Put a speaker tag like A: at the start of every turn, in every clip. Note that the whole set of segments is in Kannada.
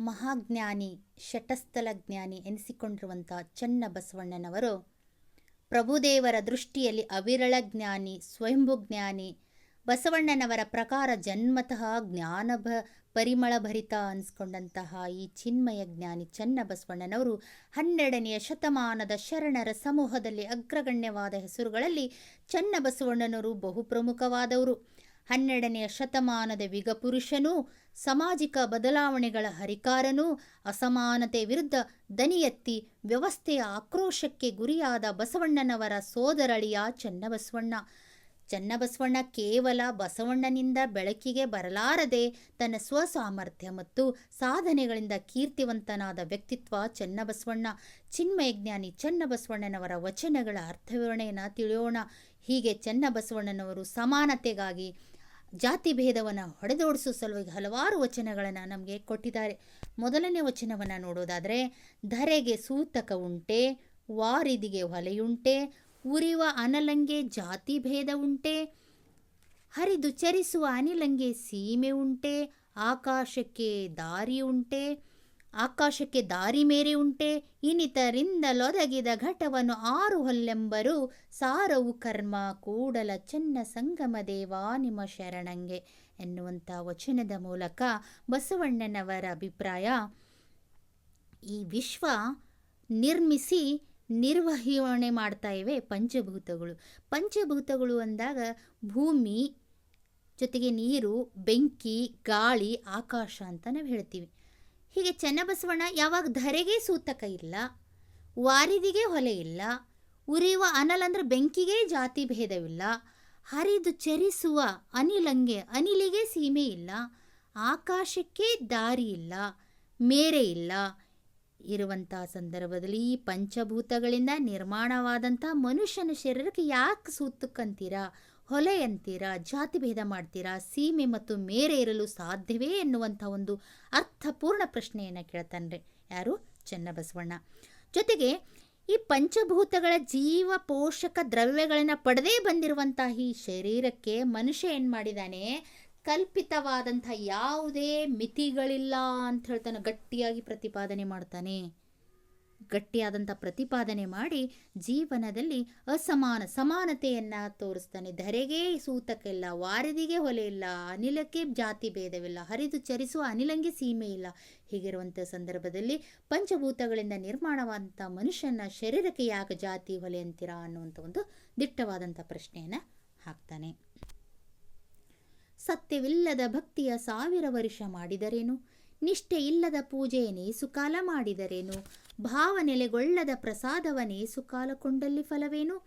A: ಮಹಾಜ್ಞಾನಿ ಶಟಸ್ಥಲ ಜ್ಞಾನಿ ಎನಿಸಿಕೊಂಡಿರುವಂಥ ಚನ್ನ ಬಸವಣ್ಣನವರು ಪ್ರಭುದೇವರ ದೃಷ್ಟಿಯಲ್ಲಿ ಅವಿರಳ ಜ್ಞಾನಿ, ಸ್ವಯಂಭು ಜ್ಞಾನಿ, ಬಸವಣ್ಣನವರ ಪ್ರಕಾರ ಜನ್ಮತಃ ಜ್ಞಾನ ಭ ಪರಿಮಳ ಭರಿತ ಅನಿಸ್ಕೊಂಡಂತಹ ಈ ಚಿನ್ಮಯ ಜ್ಞಾನಿ ಚನ್ನ ಬಸವಣ್ಣನವರು ಹನ್ನೆರಡನೆಯ ಶತಮಾನದ ಶರಣರ ಸಮೂಹದಲ್ಲಿ ಅಗ್ರಗಣ್ಯವಾದ ಹೆಸರುಗಳಲ್ಲಿ ಚನ್ನ ಬಸವಣ್ಣನವರು ಬಹು ಪ್ರಮುಖವಾದವರು. ಹನ್ನೆರಡನೆಯ ಶತಮಾನದ ವಿಗಪುರುಷನೂ ಸಾಮಾಜಿಕ ಬದಲಾವಣೆಗಳ ಹರಿಕಾರನೂ, ಅಸಮಾನತೆ ವಿರುದ್ಧ ದನಿಯೆತ್ತಿ ವ್ಯವಸ್ಥೆಯ ಆಕ್ರೋಶಕ್ಕೆ ಗುರಿಯಾದ ಬಸವಣ್ಣನವರ ಸೋದರಳಿಯ ಚನ್ನಬಸವಣ್ಣ. ಚನ್ನಬಸವಣ್ಣ ಕೇವಲ ಬಸವಣ್ಣನಿಂದ ಬೆಳಕಿಗೆ ಬರಲಾರದೆ ತನ್ನ ಸ್ವಸಾಮರ್ಥ್ಯ ಮತ್ತು ಸಾಧನೆಗಳಿಂದ ಕೀರ್ತಿವಂತನಾದ ವ್ಯಕ್ತಿತ್ವ ಚನ್ನಬಸವಣ್ಣ. ಚಿನ್ಮಯಜ್ಞಾನಿ ಚನ್ನಬಸವಣ್ಣನವರ ವಚನಗಳ ಅರ್ಥವಿವರಣೆಯನ್ನು ತಿಳಿಯೋಣ. ಹೀಗೆ ಚನ್ನಬಸವಣ್ಣನವರು ಸಮಾನತೆಗಾಗಿ ಜಾತಿ ಭೇದವನ್ನು ಹೊಡೆದೋಡಿಸುವ ಸಲುವಾಗಿ ಹಲವಾರು ವಚನಗಳನ್ನು ನಮಗೆ ಕೊಟ್ಟಿದ್ದಾರೆ. ಮೊದಲನೇ ವಚನವನ್ನು ನೋಡೋದಾದರೆ, ಧರೆಗೆ ಸೂತಕ ಉಂಟೆ, ವಾರಿದಿಗೆ ಹೊಲೆಯುಂಟೆ, ಉರಿವ ಅನಲಂಗೆ ಜಾತಿ ಭೇದ ಉಂಟೆ, ಹರಿದು ಚರಿಸುವ ಅನಿಲಂಗೆ ಸೀಮೆ ಉಂಟೆ, ಆಕಾಶಕ್ಕೆ ದಾರಿ ಉಂಟೆ ಆಕಾಶಕ್ಕೆ ದಾರಿ ಮೇರೆ ಉಂಟೆ ಇನ್ನಿತರಿಂದಲೊದಗಿದ ಘಟವನ್ನು ಆರು ಹೊಲ್ಲೆಂಬರು. ಸಾರವು ಕರ್ಮ, ಕೂಡಲ ಚೆನ್ನ ಸಂಗಮ ದೇವಾ, ನಿಮ್ಮ ಶರಣಂಗೆ ಎನ್ನುವಂಥ ವಚನದ ಮೂಲಕ ಬಸವಣ್ಣನವರ ಅಭಿಪ್ರಾಯ. ಈ ವಿಶ್ವ ನಿರ್ಮಿಸಿ ನಿರ್ವಹಣೆ ಮಾಡ್ತಾ ಇವೆ ಪಂಚಭೂತಗಳು. ಪಂಚಭೂತಗಳು ಅಂದಾಗ ಭೂಮಿ, ಜೊತೆಗೆ ನೀರು, ಬೆಂಕಿ, ಗಾಳಿ, ಆಕಾಶ ಅಂತ ನಾವು ಹೇಳ್ತೀವಿ. ಹೀಗೆ ಚೆನ್ನಬಸವಣ್ಣ ಯಾವಾಗ ಧರೆಗೆ ಸೂತಕ ಇಲ್ಲ, ವಾರಿದಿಗೆ ಹೊಲೆ ಇಲ್ಲ, ಉರಿಯುವ ಅನಲ್ ಅಂದರೆ ಬೆಂಕಿಗೆ ಜಾತಿ ಭೇದವಿಲ್ಲ, ಹರಿದು ಚರಿಸುವ ಅನಿಲಂಗೆ ಅನಿಲಿಗೆ ಸೀಮೆ ಇಲ್ಲ, ಆಕಾಶಕ್ಕೆ ದಾರಿ ಇಲ್ಲ, ಮೇರೆ ಇಲ್ಲ ಇರುವಂಥ ಸಂದರ್ಭದಲ್ಲಿ ಈ ಪಂಚಭೂತಗಳಿಂದ ನಿರ್ಮಾಣವಾದಂಥ ಮನುಷ್ಯನ ಶರೀರಕ್ಕೆ ಯಾಕೆ ಸೂತಕ್ಕಂತೀರಾ ಹೊಲೆ ಅಂತೀರಾ ಜಾತಿ ಭೇದ ಮಾಡ್ತೀರಾ, ಸೀಮೆ ಮತ್ತು ಮೇರೆ ಇರಲು ಸಾಧ್ಯವೇ ಎನ್ನುವಂಥ ಒಂದು ಅರ್ಥಪೂರ್ಣ ಪ್ರಶ್ನೆಯನ್ನು ಕೇಳ್ತಾನೆ ಯಾರು? ಚನ್ನಬಸವಣ್ಣ. ಜೊತೆಗೆ ಈ ಪಂಚಭೂತಗಳ ಜೀವ ಪೋಷಕ ದ್ರವ್ಯಗಳನ್ನು ಪಡೆದೇ ಬಂದಿರುವಂತಹ ಈ ಶರೀರಕ್ಕೆ ಮನುಷ್ಯ ಏನು ಮಾಡಿದಾನೆ? ಕಲ್ಪಿತವಾದಂಥ ಯಾವುದೇ ಮಿತಿಗಳಿಲ್ಲ ಅಂತ ಹೇಳ್ತಾನೆ, ಗಟ್ಟಿಯಾಗಿ ಪ್ರತಿಪಾದನೆ ಮಾಡ್ತಾನೆ. ಗಟ್ಟಿಯಾದಂಥ ಪ್ರತಿಪಾದನೆ ಮಾಡಿ ಜೀವನದಲ್ಲಿ ಅಸಮಾನ ಸಮಾನತೆಯನ್ನು ತೋರಿಸ್ತಾನೆ. ಧರೆಗೆ ಸೂತಕ್ಕಿಲ್ಲ, ವಾರದಿಗೆ ಹೊಲೆ ಇಲ್ಲ, ಅನಿಲಕ್ಕೆ ಜಾತಿ ಭೇದವಿಲ್ಲ, ಹರಿದು ಚರಿಸುವ ಅನಿಲಂಗೆ ಸೀಮೆ ಇಲ್ಲ. ಹೀಗಿರುವಂಥ ಸಂದರ್ಭದಲ್ಲಿ ಪಂಚಭೂತಗಳಿಂದ ನಿರ್ಮಾಣವಾದಂಥ ಮನುಷ್ಯನ ಶರೀರಕ್ಕೆ ಯಾಕೆ ಜಾತಿ ಹೊಲೆ ಅಂತೀರಾ ಅನ್ನುವಂಥ ಒಂದು ದಿಟ್ಟವಾದಂಥ ಪ್ರಶ್ನೆಯನ್ನು ಹಾಕ್ತಾನೆ. ಸತ್ಯವಿಲ್ಲದ ಭಕ್ತಿಯ ಸಾವಿರ ವರ್ಷ ಮಾಡಿದರೇನು? ನಿಷ್ಠೆ ಇಲ್ಲದ ಪೂಜೆಯನ್ನೇ ಸುಕಾಲ ಮಾಡಿದರೇನು? ಭಾವನೆಲೆಗೊಳ್ಳದ ಪ್ರಸಾದವನೇ ಸುಕಾಲ ಕೊಂಡಲ್ಲಿ ಫಲವೇನು?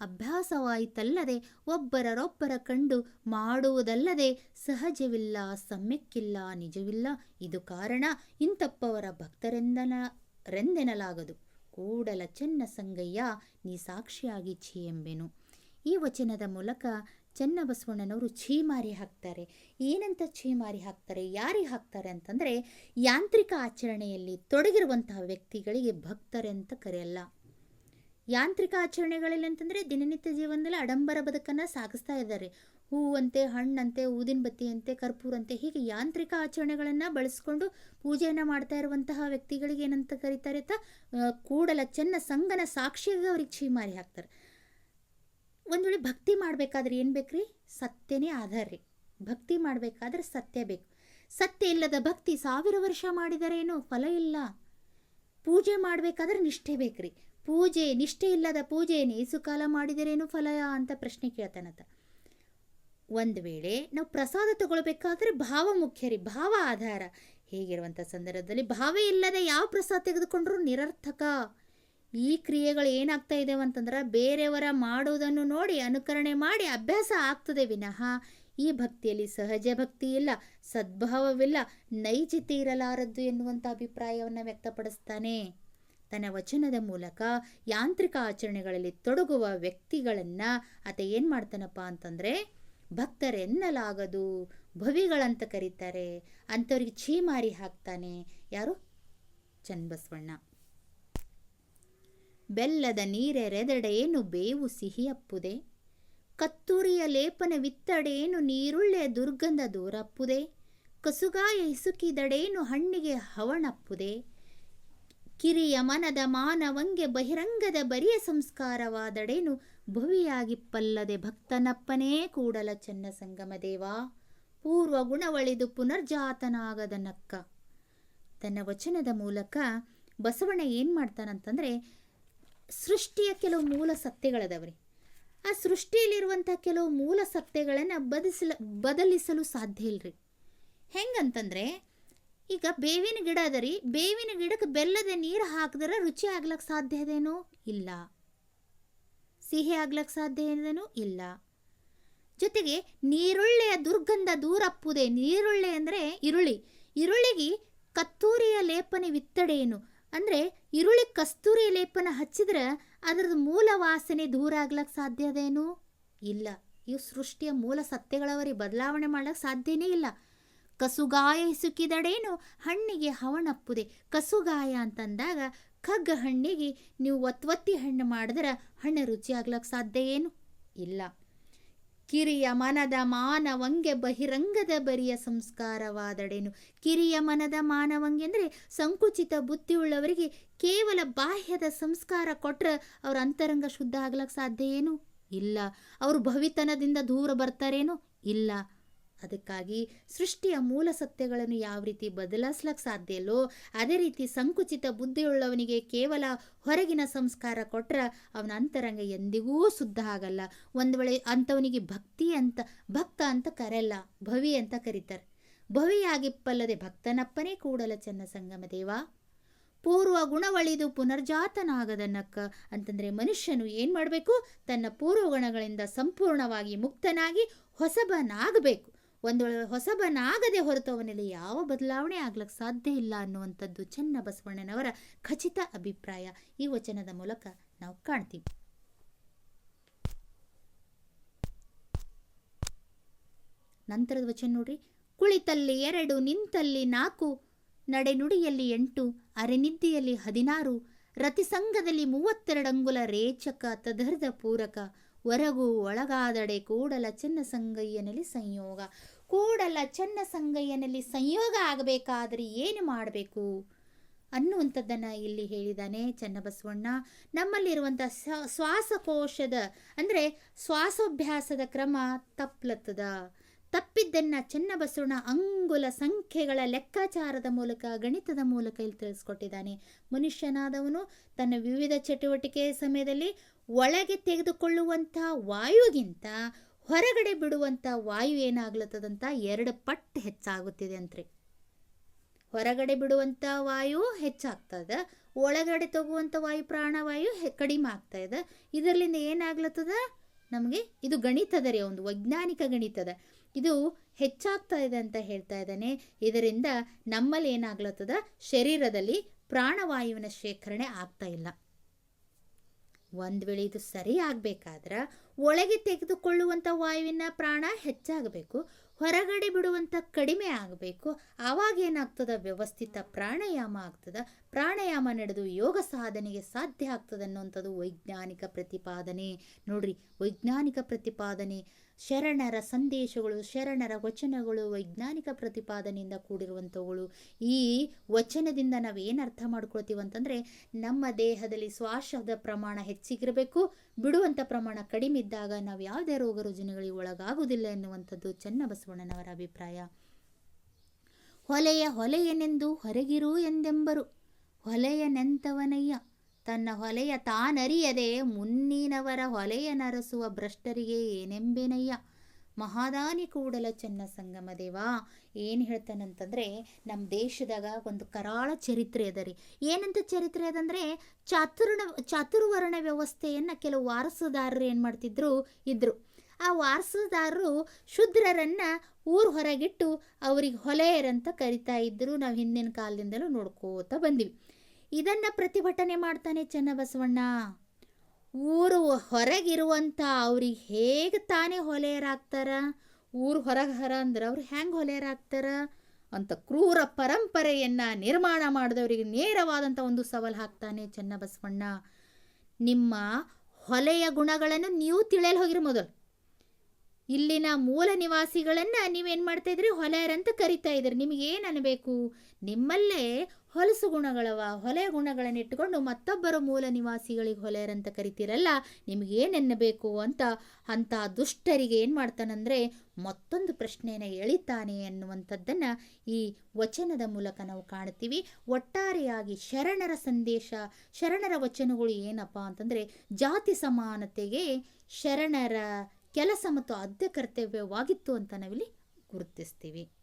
A: ಅಭ್ಯಾಸವಾಯಿತಲ್ಲದೆ ಒಬ್ಬರರೊಬ್ಬರ ಕಂಡು ಮಾಡುವುದಲ್ಲದೆ ಸಹಜವಿಲ್ಲ, ಸಮ್ಯಕ್ಕಿಲ್ಲ, ನಿಜವಿಲ್ಲ. ಇದು ಕಾರಣ ಇಂತಪ್ಪವರ ಭಕ್ತರೆಂದನ, ರೆಂದೆನಲಾಗದು. ಕೂಡಲ ಚೆನ್ನ ಸಂಗಯ್ಯ, ನೀ ಸಾಕ್ಷಿಯಾಗಿ ಛೀ ಎಂಬೆನು. ಈ ವಚನದ ಮೂಲಕ ಚನ್ನಬಸವಣ್ಣನವರು ಛೀಮಾರಿ ಹಾಕ್ತಾರೆ. ಏನಂತ ಛೀಮಾರಿ ಹಾಕ್ತಾರೆ? ಯಾರಿಗೆ ಹಾಕ್ತಾರೆ ಅಂತಂದರೆ ಯಾಂತ್ರಿಕ ಆಚರಣೆಯಲ್ಲಿ ತೊಡಗಿರುವಂತಹ ವ್ಯಕ್ತಿಗಳಿಗೆ ಭಕ್ತರೆ ಅಂತ ಕರೆಯಲ್ಲ. ಯಾಂತ್ರಿಕ ಆಚರಣೆಗಳಲ್ಲಿ ಅಂತಂದರೆ ದಿನನಿತ್ಯ ಜೀವನದಲ್ಲಿ ಅಡಂಬರ ಬದುಕನ್ನು ಸಾಗಿಸ್ತಾ ಇದ್ದಾರೆ. ಹೂವಂತೆ, ಹಣ್ಣಂತೆ, ಊದಿನ ಬತ್ತಿಯಂತೆ, ಕರ್ಪೂರಂತೆ ಹೀಗೆ ಯಾಂತ್ರಿಕ ಆಚರಣೆಗಳನ್ನು ಬಳಸ್ಕೊಂಡು ಪೂಜೆಯನ್ನು ಮಾಡ್ತಾ ಇರುವಂತಹ ವ್ಯಕ್ತಿಗಳಿಗೆ ಏನಂತ ಕರೀತಾರೆ ಅಂತ ಕೂಡಲ ಚೆನ್ನ ಸಂಗನ ಸಾಕ್ಷಿಗೆ ಅವ್ರಿಗೆ ಛೀಮಾರಿ ಹಾಕ್ತಾರೆ. ಒಂದು ವೇಳೆ ಭಕ್ತಿ ಮಾಡಬೇಕಾದ್ರೆ ಏನು ಬೇಕ್ರಿ? ಸತ್ಯನೇ ಆಧಾರ ರೀ. ಭಕ್ತಿ ಮಾಡಬೇಕಾದ್ರೆ ಸತ್ಯ ಬೇಕು. ಸತ್ಯ ಇಲ್ಲದ ಭಕ್ತಿ ಸಾವಿರ ವರ್ಷ ಮಾಡಿದರೇನು? ಫಲ ಇಲ್ಲ. ಪೂಜೆ ಮಾಡಬೇಕಾದ್ರೆ ನಿಷ್ಠೆ ಬೇಕ್ರಿ. ಪೂಜೆ, ನಿಷ್ಠೆ ಇಲ್ಲದ ಪೂಜೆ ನೇಸು ಕಾಲ ಮಾಡಿದರೇನು ಫಲ ಅಂತ ಪ್ರಶ್ನೆ ಕೇಳ್ತಾನಂತ ಒಂದು ವೇಳೆ ನಾವು ಪ್ರಸಾದ ತಗೊಳ್ಬೇಕಾದ್ರೆ ಭಾವ ಮುಖ್ಯ ರೀ. ಭಾವ ಆಧಾರ. ಹೀಗಿರುವಂಥ ಸಂದರ್ಭದಲ್ಲಿ ಭಾವ ಇಲ್ಲದೆ ಯಾವ ಪ್ರಸಾದ ತೆಗೆದುಕೊಂಡ್ರೂ? ನಿರರ್ಥಕ. ಈ ಕ್ರಿಯೆಗಳು ಏನಾಗ್ತಾ ಇದ್ದಾವೆ ಅಂತಂದ್ರೆ ಬೇರೆಯವರ ಮಾಡುವುದನ್ನು ನೋಡಿ ಅನುಕರಣೆ ಮಾಡಿ ಅಭ್ಯಾಸ ಆಗ್ತದೆ ವಿನಃ. ಈ ಭಕ್ತಿಯಲ್ಲಿ ಸಹಜ ಭಕ್ತಿ ಇಲ್ಲ, ಸದ್ಭಾವವಿಲ್ಲ, ನೈಜತೆ ಇರಲಾರದ್ದು ಎನ್ನುವಂಥ ಅಭಿಪ್ರಾಯವನ್ನು ವ್ಯಕ್ತಪಡಿಸ್ತಾನೆ. ತನ್ನ ವಚನದ ಮೂಲಕ ಯಾಂತ್ರಿಕ ಆಚರಣೆಗಳಲ್ಲಿ ತೊಡಗುವ ವ್ಯಕ್ತಿಗಳನ್ನು ಆತ ಏನು ಮಾಡ್ತಾನಪ್ಪ ಅಂತಂದರೆ, ಭಕ್ತರೆನ್ನಲಾಗದು, ಭವಿಗಳಂತ ಕರೀತಾರೆ, ಅಂಥವ್ರಿಗೆ ಛೀಮಾರಿ ಹಾಕ್ತಾನೆ. ಯಾರು? ಚನ್ನಬಸವಣ್ಣ. ಬೆಲ್ಲದ ನೀರೆರೆದೆಡೆಯೇನು ಬೇವು ಸಿಹಿಯಪ್ಪುದೆ ಕತ್ತೂರಿಯ ಲೇಪನವಿತ್ತಡೇನು ನೀರುಳ್ಳೆ ದುರ್ಗಂಧ ದೂರಪ್ಪುದೆ ಕಸುಗಾಯ ಹಿಸುಕಿದಡೇನು ಹಣ್ಣಿಗೆ ಹವಣಪ್ಪುದೆ ಕಿರಿಯ ಮನದ ಮಾನವಂಗೆ ಬಹಿರಂಗದ ಬರಿಯ ಸಂಸ್ಕಾರವಾದಡೇನು ಭವಿಯಾಗಿಪ್ಪಲ್ಲದೆ ಭಕ್ತನಪ್ಪನೇ ಕೂಡಲ ಚೆನ್ನ ಸಂಗಮ ದೇವ? ಪೂರ್ವ ಗುಣವಳಿದು ಪುನರ್ಜಾತನಾಗದ ನಕ್ಕ? ತನ್ನ ವಚನದ ಮೂಲಕ ಬಸವಣ್ಣ ಏನು ಮಾಡ್ತಾನಂತಂದರೆ ಸೃಷ್ಟಿಯ ಕೆಲವು ಮೂಲ ಸತ್ಯಗಳದವ್ರಿ. ಆ ಸೃಷ್ಟಿಯಲ್ಲಿರುವಂಥ ಕೆಲವು ಮೂಲ ಸತ್ಯಗಳನ್ನು ಬದಲಿಸಲು ಬದಲಿಸಲು ಸಾಧ್ಯ ಇಲ್ರಿ. ಹೆಂಗಂತಂದರೆ, ಈಗ ಬೇವಿನ ಗಿಡ ಅದ ರೀ ಬೇವಿನ ಗಿಡಕ್ಕೆ ಬೆಲ್ಲದ ನೀರು ಹಾಕಿದ್ರೆ ರುಚಿ ಆಗ್ಲಕ್ಕೆ ಸಾಧ್ಯ ಅದೇನೋ? ಇಲ್ಲ. ಸಿಹಿ ಆಗ್ಲಕ್ಕೆ ಸಾಧ್ಯ ಇದೇನೋ ಇಲ್ಲ. ಜೊತೆಗೆ ನೀರುಳ್ಳೆಯ ದುರ್ಗಂಧ ದೂರಪ್ಪುದೆ ನೀರುಳ್ಳೆ ಅಂದರೆ ಈರುಳ್ಳಿ. ಈರುಳ್ಳಿಗೆ ಕತ್ತೂರಿಯ ಲೇಪನೆ ವಿತ್ತಡೇನು ಅಂದರೆ ಈರುಳ್ಳಿ ಕಸ್ತೂರಿ ಲೇಪನ ಹಚ್ಚಿದ್ರೆ ಅದರದ್ದು ಮೂಲ ವಾಸನೆ ದೂರ ಆಗ್ಲಕ್ಕೆ ಸಾಧ್ಯ ಅದೇನು? ಇಲ್ಲ. ಇವು ಸೃಷ್ಟಿಯ ಮೂಲ ಸತ್ಯಗಳವರಿ ಬದಲಾವಣೆ ಮಾಡಕ್ಕೆ ಸಾಧ್ಯನೇ ಇಲ್ಲ. ಕಸುಗಾಯ ಹಿಸುಕಿದಡೇನು ಹಣ್ಣಿಗೆ ಹವಣಪ್ಪುದೆ. ಕಸುಗಾಯ ಅಂತಂದಾಗ ಖಗ್ಗ ಹಣ್ಣಿಗೆ ನೀವು ಒತ್ತೊತ್ತಿ ಹಣ್ಣು ಮಾಡಿದ್ರೆ ಹಣ್ಣು ರುಚಿ ಆಗ್ಲಕ್ಕೆ ಸಾಧ್ಯ ಏನು? ಇಲ್ಲ. ಕಿರಿಯ ಮನದ ಮಾನವಂಗೆ ಬಹಿರಂಗದ ಬರಿಯ ಸಂಸ್ಕಾರವಾದಡೇನು. ಕಿರಿಯ ಮನದ ಮಾನವಂಗೆ ಅಂದರೆ ಸಂಕುಚಿತ ಬುದ್ಧಿಯುಳ್ಳವರಿಗೆ ಕೇವಲ ಬಾಹ್ಯದ ಸಂಸ್ಕಾರ ಕೊಟ್ಟರೆ ಅವರ ಅಂತರಂಗ ಶುದ್ಧ ಆಗ್ಲಕ್ಕೆ ಸಾಧ್ಯ ಏನು? ಇಲ್ಲ. ಅವರು ಭವಿತನದಿಂದ ದೂರ ಬರ್ತಾರೇನು? ಇಲ್ಲ. ಅದಕ್ಕಾಗಿ ಸೃಷ್ಟಿಯ ಮೂಲ ಸತ್ಯಗಳನ್ನು ಯಾವ ರೀತಿ ಬದಲಾಯಿಸ್ಲಕ್ಕೆ ಸಾಧ್ಯ ಇಲ್ಲೋ, ಅದೇ ರೀತಿ ಸಂಕುಚಿತ ಬುದ್ಧಿಯುಳ್ಳವನಿಗೆ ಕೇವಲ ಹೊರಗಿನ ಸಂಸ್ಕಾರ ಕೊಟ್ಟರೆ ಅವನ ಅಂತರಂಗ ಎಂದಿಗೂ ಶುದ್ಧ ಆಗಲ್ಲ. ಒಂದು ವೇಳೆ ಅಂಥವನಿಗೆ ಭಕ್ತಿ ಅಂತ, ಭಕ್ತ ಅಂತ ಕರೆಯಲ್ಲ ಭವಿ ಅಂತ ಕರೀತಾರೆ. ಭವಿಯಾಗಿಪ್ಪಲ್ಲದೆ ಭಕ್ತನಪ್ಪನೇ ಕೂಡಲ ಚೆನ್ನ ಸಂಗಮ ದೇವ. ಪೂರ್ವ ಗುಣವಳಿದು ಪುನರ್ಜಾತನಾಗದನ್ನಕ್ಕ ಅಂತಂದರೆ ಮನುಷ್ಯನು ಏನು ಮಾಡಬೇಕು? ತನ್ನ ಪೂರ್ವ ಗುಣಗಳಿಂದ ಸಂಪೂರ್ಣವಾಗಿ ಮುಕ್ತನಾಗಿ ಹೊಸಬನಾಗಬೇಕು. ಒಂದು ಹೊಸಬನಾಗದೆ ಹೊರತು ಅವನಲ್ಲಿ ಯಾವ ಬದಲಾವಣೆ ಆಗ್ಲಿಕ್ಕೆ ಸಾಧ್ಯ ಇಲ್ಲ ಅನ್ನುವಂಥದ್ದು ಚೆನ್ನ ಬಸವಣ್ಣನವರ ಖಚಿತ ಅಭಿಪ್ರಾಯ. ಈ ವಚನದ ಮೂಲಕ ನಾವು ಕಾಣ್ತೀವಿ. ನಂತರದ ವಚನ ನೋಡ್ರಿ. ಕುಳಿತಲ್ಲಿ ಎರಡು, ನಿಂತಲ್ಲಿ ನಾಲ್ಕು, ನಡೆನುಡಿಯಲ್ಲಿ ಎಂಟು, ಅರೆನಿದ್ದೆಯಲ್ಲಿ ಹದಿನಾರು ರತಿಸಂಗದಲ್ಲಿ ಮೂವತ್ತೆರಡು ಅಂಗುಲ ರೇಚಕ, ತದರ್ಧ ಪೂರಕ ಹೊರಗು ಒಳಗಾದಡೆ ಕೂಡಲ ಚೆನ್ನ ಸಂಗಯ್ಯನಲ್ಲಿ ಸಂಯೋಗ. ಕೂಡಲ ಚೆನ್ನ ಸಂಗಯ್ಯನಲ್ಲಿ ಸಂಯೋಗ ಆಗಬೇಕಾದ್ರೆ ಏನು ಮಾಡಬೇಕು? ಅನ್ನುವಂಥದ್ದನ್ನು ಇಲ್ಲಿ ಹೇಳಿದ್ದಾನೆ ಚನ್ನಬಸವಣ್ಣ. ನಮ್ಮಲ್ಲಿರುವಂಥ ಶ್ವಾಸಕೋಶದ, ಅಂದರೆ ಶ್ವಾಸೋಭ್ಯಾಸದ ಕ್ರಮ ತಪ್ಲತ್ತದ. ತಪ್ಪಿದ್ದನ್ನು ಚನ್ನಬಸವಣ್ಣ ಅಂಗುಲ ಸಂಖ್ಯೆಗಳ ಲೆಕ್ಕಾಚಾರದ ಮೂಲಕ, ಗಣಿತದ ಮೂಲಕ ಇಲ್ಲಿ ತಿಳಿಸ್ಕೊಟ್ಟಿದ್ದಾನೆ. ಮನುಷ್ಯನಾದವನು ತನ್ನ ವಿವಿಧ ಚಟುವಟಿಕೆ ಸಮಯದಲ್ಲಿ ಒಳಗೆ ತೆಗೆದುಕೊಳ್ಳುವಂಥ ವಾಯುಗಿಂತ ಹೊರಗಡೆ ಬಿಡುವಂಥ ವಾಯು ಏನಾಗ್ಲತ್ತದಂತ ಎರಡು ಪಟ್ಟು ಹೆಚ್ಚಾಗುತ್ತಿದೆ ಅಂತ್ರಿ. ಹೊರಗಡೆ ಬಿಡುವಂಥ ವಾಯು ಹೆಚ್ಚಾಗ್ತದ, ಒಳಗಡೆ ತಗುವಂಥ ವಾಯು ಪ್ರಾಣವಾಯು ಕಡಿಮೆ ಆಗ್ತಾ ಇದೆ ಇದರಲ್ಲಿಂದ ಏನಾಗ್ಲತ್ತದ? ನಮಗೆ ಇದು ಗಣಿತದ ರೀ, ಒಂದು ವೈಜ್ಞಾನಿಕ ಗಣಿತದ. ಇದು ಹೆಚ್ಚಾಗ್ತಾ ಇದೆ ಅಂತ ಹೇಳ್ತಾ ಇದ್ದಾನೆ. ಇದರಿಂದ ನಮ್ಮಲ್ಲಿ ಏನಾಗ್ಲತ್ತದ? ಶರೀರದಲ್ಲಿ ಪ್ರಾಣವಾಯುವಿನ ಶೇಖರಣೆ ಆಗ್ತಾ ಇಲ್ಲ. ಒಂದು ವೇಳೆ ಇದು ಸರಿ ಆಗಬೇಕಾದ್ರೆ ಒಳಗೆ ತೆಗೆದುಕೊಳ್ಳುವಂಥ ವಾಯುವಿನ ಪ್ರಾಣ ಹೆಚ್ಚಾಗಬೇಕು, ಹೊರಗಡೆ ಬಿಡುವಂಥ ಕಡಿಮೆ ಆಗಬೇಕು. ಆವಾಗ ಏನಾಗ್ತದ? ವ್ಯವಸ್ಥಿತ ಪ್ರಾಣಾಯಾಮ ಆಗ್ತದ. ಪ್ರಾಣಾಯಾಮ ನಡೆದು ಯೋಗ ಸಾಧನೆಗೆ ಸಾಧ್ಯ ಆಗ್ತದೆ ಅನ್ನುವಂಥದ್ದು ವೈಜ್ಞಾನಿಕ ಪ್ರತಿಪಾದನೆ. ನೋಡ್ರಿ, ವೈಜ್ಞಾನಿಕ ಪ್ರತಿಪಾದನೆ, ಶರಣರ ಸಂದೇಶಗಳು, ಶರಣರ ವಚನಗಳು, ವೈಜ್ಞಾನಿಕ ಪ್ರತಿಪಾದನೆಯಿಂದ ಕೂಡಿರುವಂಥವುಗಳು. ಈ ವಚನದಿಂದ ನಾವು ಏನು ಅರ್ಥ ಮಾಡ್ಕೊಳ್ತೀವಿ ಅಂತಂದರೆ, ನಮ್ಮ ದೇಹದಲ್ಲಿ ಶ್ವಾಸದ ಪ್ರಮಾಣ ಹೆಚ್ಚಿಗಿರಬೇಕು, ಬಿಡುವಂಥ ಪ್ರಮಾಣ ಕಡಿಮೆ ಇದ್ದಾಗ ನಾವು ಯಾವುದೇ ರೋಗ ರುಜಿನಗಳಿಗೆ ಒಳಗಾಗುವುದಿಲ್ಲ ಎನ್ನುವಂಥದ್ದು ಚನ್ನಬಸವಣ್ಣನವರ ಅಭಿಪ್ರಾಯ. ಹೊಲೆಯ ಹೊಲೆಯನೆಂದು ಹೊರಗಿರು ಎಂದೆಂಬರು. ಹೊಲೆಯ ನೆಂತವನಯ್ಯ. ತನ್ನ ಹೊಲೆಯ ತಾನರಿಯದೆ ಮುನ್ನಿನವರ ಹೊಲೆಯ ನರಸುವ ಭ್ರಷ್ಟರಿಗೆ ಏನೆಂಬೆನಯ್ಯ. ಮಹಾದಾನಿ ಕೂಡಲ ಚೆನ್ನ ಸಂಗಮ ದೇವ. ಏನು ಹೇಳ್ತಾನಂತಂದರೆ ನಮ್ಮ ದೇಶದಾಗ ಒಂದು ಕರಾಳ ಚರಿತ್ರೆ ಅದ ರೀ. ಏನಂತ ಚರಿತ್ರೆ ಅದಂದರೆ, ಚಾತುರ್ಣ, ಚಾತುರ್ವರ್ಣ ವ್ಯವಸ್ಥೆಯನ್ನು ಕೆಲವು ವಾರಸುದಾರರು ಏನು ಮಾಡ್ತಿದ್ರು, ಇದ್ರು. ಆ ವಾರಸುದಾರರು ಶುದ್ರರನ್ನು ಊರು ಹೊರಗಿಟ್ಟು ಅವರಿಗೆ ಹೊಲೆಯರಂತ ಕರಿತಾ ಇದ್ದರು ನಾವು ಹಿಂದಿನ ಕಾಲದಿಂದಲೂ ನೋಡ್ಕೋತಾ ಬಂದಿವಿ. ಇದನ್ನು ಪ್ರತಿಭಟನೆ ಮಾಡ್ತಾನೆ ಚೆನ್ನಬಸವಣ್ಣ. ಊರು ಹೊರಗಿರುವಂಥ ಅವ್ರಿಗೆ ಹೇಗೆ ತಾನೇ ಹೊಲೆಯರಾಗ್ತಾರ? ಊರು ಹೊರಗೆ ಹರ ಅಂದ್ರೆ ಅವ್ರು ಹೆಂಗೆ ಹೊಲೆಯರಾಗ್ತಾರ? ಅಂತ ಕ್ರೂರ ಪರಂಪರೆಯನ್ನು ನಿರ್ಮಾಣ ಮಾಡಿದವರಿಗೆ ನೇರವಾದಂಥ ಒಂದು ಸವಾಲು ಹಾಕ್ತಾನೆ ಚೆನ್ನಬಸವಣ್ಣ. ನಿಮ್ಮ ಹೊಲೆಯ ಗುಣಗಳನ್ನು ನೀವು ತಿಳಿಯಲು ಹೋಗಿರಿ ಮೊದಲು. ಇಲ್ಲಿನ ಮೂಲ ನಿವಾಸಿಗಳನ್ನ ನೀವೇನು ಮಾಡ್ತಾ ಇದ್ರಿ? ಹೊಲೆಯರಂತ ಕರಿತಾ ಇದ್ರಿ. ನಿಮಗೆ ಏನು ಅನ್ಬೇಕು? ನಿಮ್ಮಲ್ಲೇ ಹೊಲಸು ಗುಣಗಳವ, ಹೊಲೆ ಗುಣಗಳನ್ನು ಇಟ್ಟುಕೊಂಡು ಮತ್ತೊಬ್ಬರ ಮೂಲ ನಿವಾಸಿಗಳಿಗೆ ಹೊಲೆಯರಂತ ಕರಿತೀರಲ್ಲ ನಿಮಗೇನೆನ್ನಬೇಕು ಅಂತ ಅಂಥ ದುಷ್ಟರಿಗೆ ಏನು ಮಾಡ್ತಾನಂದರೆ ಮತ್ತೊಂದು ಪ್ರಶ್ನೆಯನ್ನು ಎಳಿತಾನೆ ಅನ್ನುವಂಥದ್ದನ್ನು ಈ ವಚನದ ಮೂಲಕ ನಾವು ಕಾಣ್ತೀವಿ ಒಟ್ಟಾರೆಯಾಗಿ ಶರಣರ ಸಂದೇಶ, ಶರಣರ ವಚನಗಳು ಏನಪ್ಪ ಅಂತಂದರೆ ಜಾತಿ ಸಮಾನತೆಗೆ ಶರಣರ ಕೆಲಸ ಮತ್ತು ಆದ್ಯ ಕರ್ತವ್ಯವಾಗಿತ್ತು ಅಂತ ನಾವಿಲ್ಲಿ ಗುರುತಿಸ್ತೀವಿ.